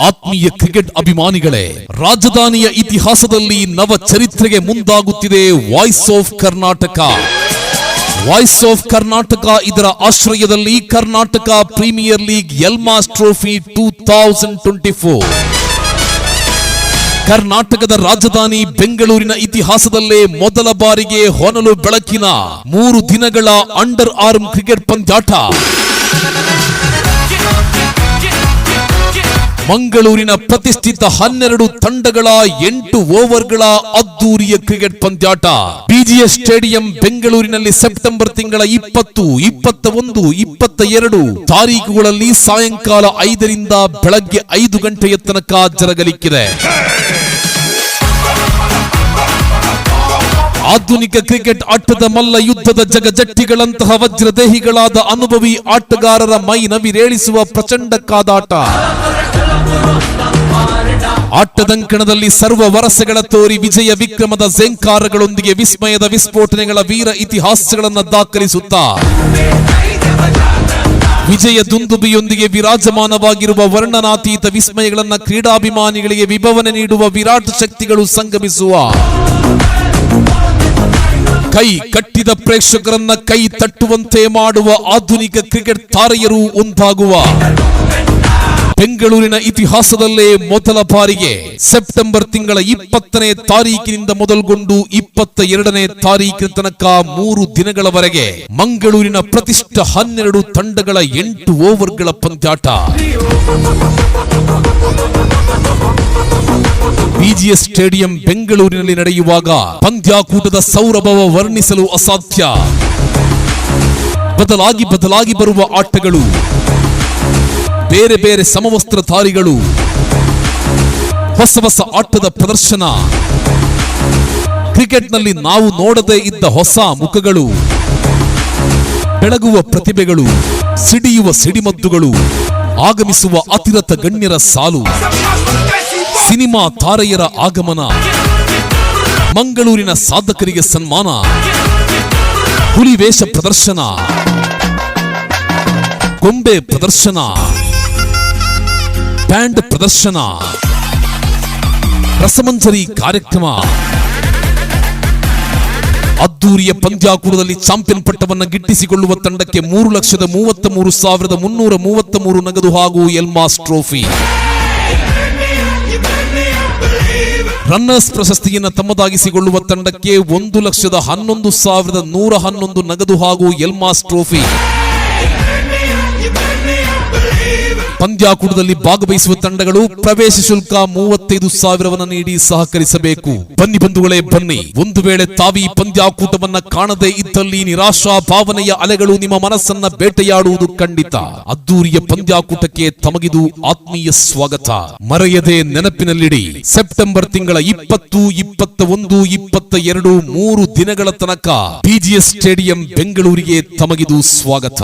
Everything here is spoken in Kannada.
ಆತ್ಮೀಯ ಕ್ರಿಕೆಟ್ ಅಭಿಮಾನಿಗಳೇ, ರಾಜಧಾನಿಯ ಇತಿಹಾಸದಲ್ಲಿ ನವ ಚರಿತ್ರೆಗೆ ಮುಂದಾಗುತ್ತಿದೆ voice of Karnataka voice of Karnataka ಇದರ ಆಶ್ರಯದಲ್ಲಿ Karnataka premier league ಎಲ್ಮಾಸ್ trophy two thousand twenty four ಕರ್ನಾಟಕದ ರಾಜಧಾನಿ ಬೆಂಗಳೂರಿನ ಇತಿಹಾಸದಲ್ಲೇ ಮೊದಲ ಬಾರಿಗೆ ಹೊನಲು ಬೆಳಕಿನ ಮೂರು ದಿನಗಳ ಅಂಡರ್ ಆರ್ಮ್ ಕ್ರಿಕೆಟ್ ಪಂದ್ಯಾಟ. ಮಂಗಳೂರಿನ ಪ್ರತಿಷ್ಠಿತ ಹನ್ನೆರಡು ತಂಡಗಳ ಎಂಟು ಓವರ್ಗಳ ಅದ್ದೂರಿಯ ಕ್ರಿಕೆಟ್ ಪಂದ್ಯಾಟ. ಬಿಜಿಎಸ್ ಸ್ಟೇಡಿಯಂ ಬೆಂಗಳೂರಿನಲ್ಲಿ ಸೆಪ್ಟೆಂಬರ್ ತಿಂಗಳ ಇಪ್ಪತ್ತು ಇಪ್ಪತ್ತ ಒಂದು ಇಪ್ಪತ್ತ ಎರಡು ತಾರೀಕುಗಳಲ್ಲಿ ಸಾಯಂಕಾಲ ಐದರಿಂದ ಬೆಳಗ್ಗೆ ಐದು ಗಂಟೆಯ ತನಕ ಜರಗಲಿಕ್ಕಿದೆ. ಆಧುನಿಕ ಕ್ರಿಕೆಟ್ ಆಟದ ಮಲ್ಲ ಯುದ್ಧದ ಜಗಜಟ್ಟಿಗಳಂತಹ ವಜ್ರದೇಹಿಗಳಾದ ಅನುಭವಿ ಆಟಗಾರರ ಮೈ ನವಿರೇಳಿಸುವ ಪ್ರಚಂಡ ಕಾದಾಟ. ಆಟದಂಕಣದಲ್ಲಿ ಸರ್ವ ವರಸೆಗಳ ತೋರಿ ವಿಜಯ ವಿಕ್ರಮದ ಝೆಂಕಾರಗಳೊಂದಿಗೆ ವಿಸ್ಮಯದ ವಿಸ್ಫೋಟನೆಗಳ ವೀರ ಇತಿಹಾಸಗಳನ್ನು ದಾಖಲಿಸುತ್ತಾ. ವಿಜಯ ದುಂದುಬಿಯೊಂದಿಗೆ ವಿರಾಜಮಾನವಾಗಿರುವ ವರ್ಣನಾತೀತ ವಿಸ್ಮಯಗಳನ್ನು ಕ್ರೀಡಾಭಿಮಾನಿಗಳಿಗೆ ವಿಭವನೆ ನೀಡುವ ವಿರಾಟ್ ಶಕ್ತಿಗಳು ಸಂಗಮಿಸುವ. ಕೈ ಕಟ್ಟಿದ ಪ್ರೇಕ್ಷಕರನ್ನ ಕೈ ತಟ್ಟುವಂತೆ ಮಾಡುವ ಆಧುನಿಕ ಕ್ರಿಕೆಟ್ ತಾರೆಯರು ಒಂದಾಗುವ. ಬೆಂಗಳೂರಿನ ಇತಿಹಾಸದಲ್ಲೇ ಮೊದಲ ಬಾರಿಗೆ ಸೆಪ್ಟೆಂಬರ್ ತಿಂಗಳ ಇಪ್ಪತ್ತನೇ ತಾರೀಕಿನಿಂದ ಮೊದಲುಗೊಂಡು ಇಪ್ಪತ್ತ ಎರಡನೇ ತಾರೀಕಿನ ತನಕ ಮೂರು ದಿನಗಳವರೆಗೆ ಮಂಗಳೂರಿನ ಪ್ರತಿಷ್ಠ ಹನ್ನೆರಡು ತಂಡಗಳ ಎಂಟು ಓವರ್ಗಳ ಪಂದ್ಯಾಟ. ಬಿಜಿಎಸ್ ಸ್ಟೇಡಿಯಂ ಬೆಂಗಳೂರಿನಲ್ಲಿ ನಡೆಯುವಾಗ ಪಂದ್ಯಾಕೂಟದ ಸೌರಭವ ವರ್ಣಿಸಲು ಅಸಾಧ್ಯ. ಬದಲಾಗಿ ಬದಲಾಗಿ ಬರುವ ಆಟಗಳು. ಬೇರೆ ಬೇರೆ ಸಮವಸ್ತ್ರಧಾರಿಗಳು. ಹೊಸ ಹೊಸ ಆಟದ ಪ್ರದರ್ಶನ. ಕ್ರಿಕೆಟ್ನಲ್ಲಿ ನಾವು ನೋಡದೇ ಇದ್ದ ಹೊಸ ಮುಖಗಳು. ಬೆಳಗುವ ಪ್ರತಿಭೆಗಳು, ಸಿಡಿಯುವ ಸಿಡಿಮದ್ದುಗಳು, ಆಗಮಿಸುವ ಅತಿರಥ ಗಣ್ಯರ ಸಾಲು. ಸಿನಿಮಾ ತಾರೆಯರ ಆಗಮನ. ಮಂಗಳೂರಿನ ಸಾಧಕರಿಗೆ ಸನ್ಮಾನ. ಹುಲಿವೇಷ ಪ್ರದರ್ಶನ. ಗೊಂಬೆ ಪ್ರದರ್ಶನ. ಬ್ಯಾಂಡ್ ಪ್ರದರ್ಶನ. ರಸಮಂಜರಿ ಕಾರ್ಯಕ್ರಮ. ಅದ್ದೂರಿಯ ಪಂದ್ಯಾಕೂಟದಲ್ಲಿ ಚಾಂಪಿಯನ್ ಪಟ್ಟವನ್ನು ಗಿಟ್ಟಿಸಿಕೊಳ್ಳುವ ತಂಡಕ್ಕೆ ಮೂರು ಲಕ್ಷದ ಮೂವತ್ತ ಮೂರು ಸಾವಿರದ ಮುನ್ನೂರ ಮೂವತ್ತ ಮೂರು ನಗದು ಹಾಗೂ ಎಲ್ಮಾಸ್ ಟ್ರೋಫಿ. ರನ್ನರ್ಸ್ ಪ್ರಶಸ್ತಿಯನ್ನು ತಮ್ಮದಾಗಿಸಿಕೊಳ್ಳುವ ತಂಡಕ್ಕೆ ಒಂದು ಲಕ್ಷದ ಹನ್ನೊಂದು ಸಾವಿರದ ನೂರ ಹನ್ನೊಂದು ನಗದು ಹಾಗೂ ಎಲ್ಮಾಸ್ ಟ್ರೋಫಿ. ಪಂದ್ಯಾಕೂಟದಲ್ಲಿ ಭಾಗವಹಿಸುವ ತಂಡಗಳು ಪ್ರವೇಶ ಶುಲ್ಕ ಮೂವತ್ತೈದು ಸಾವಿರವನ್ನು ನೀಡಿ ಸಹಕರಿಸಬೇಕು. ಬನ್ನಿ ಬಂಧುಗಳೇ, ಬನ್ನಿ. ಒಂದು ವೇಳೆ ತಾವಿ ಪಂದ್ಯಾಕೂಟವನ್ನ ಕಾಣದೇ ಇದ್ದಲ್ಲಿ ನಿರಾಶಾ ಭಾವನೆಯ ಅಲೆಗಳು ನಿಮ್ಮ ಮನಸ್ಸನ್ನ ಬೇಟೆಯಾಡುವುದು ಖಂಡಿತ. ಅದ್ದೂರಿಯ ಪಂದ್ಯಾಕೂಟಕ್ಕೆ ತಮಗಿದು ಆತ್ಮೀಯ ಸ್ವಾಗತ. ಮರೆಯದೆ ನೆನಪಿನಲ್ಲಿಡಿ, ಸೆಪ್ಟೆಂಬರ್ ತಿಂಗಳ ಇಪ್ಪತ್ತು ಇಪ್ಪತ್ತ ಒಂದು ಇಪ್ಪತ್ತ ಎರಡು ಮೂರು ದಿನಗಳ ತನಕ ಬಿಜಿಎಸ್ ಸ್ಟೇಡಿಯಂ ಬೆಂಗಳೂರಿಗೆ ತಮಗಿದು ಸ್ವಾಗತ.